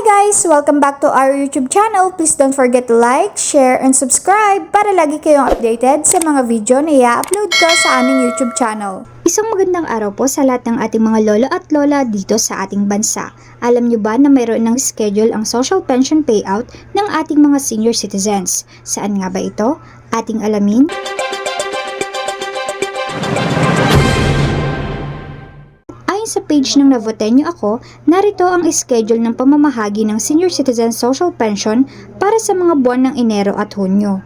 guys! Welcome back to our YouTube channel. Please don't forget to like, share, and subscribe para lagi kayong updated sa mga video na i-upload ko sa aming YouTube channel. Isang magandang araw po sa lahat ng ating mga lolo at lola dito sa ating bansa. Alam niyo ba na mayroon ng schedule ang social pension payout ng ating mga senior citizens? Saan nga ba ito? Ating alamin? Sa page ng Navotenyo Ako, narito ang schedule ng pamamahagi ng Senior Citizen Social Pension para sa mga buwan ng Enero at Hunyo.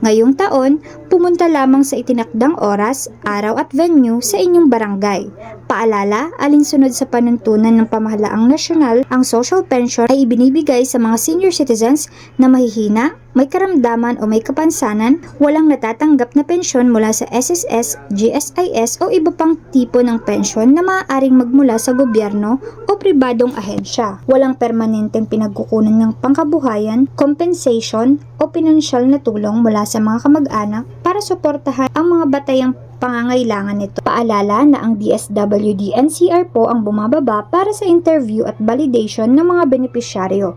Ngayong taon, pumunta lamang sa itinakdang oras, araw at venue sa inyong barangay. Paalala, alinsunod sa panuntunan ng pamahalaang nasyonal, ang social pension ay ibinibigay sa mga senior citizens na mahihina, may karamdaman o may kapansanan, walang natatanggap na pensyon mula sa SSS, GSIS o iba pang tipo ng pensyon na maaaring magmula sa gobyerno o pribadong ahensya. Walang permanenteng pinagkukunan ng pangkabuhayan, compensation o pinansyal na tulong mula sa mga kamag-anak para suportahan ang mga batayang pangangailangan nito. Paalala na ang DSWD NCR po ang bumababa para sa interview at validation ng mga benepisyaryo.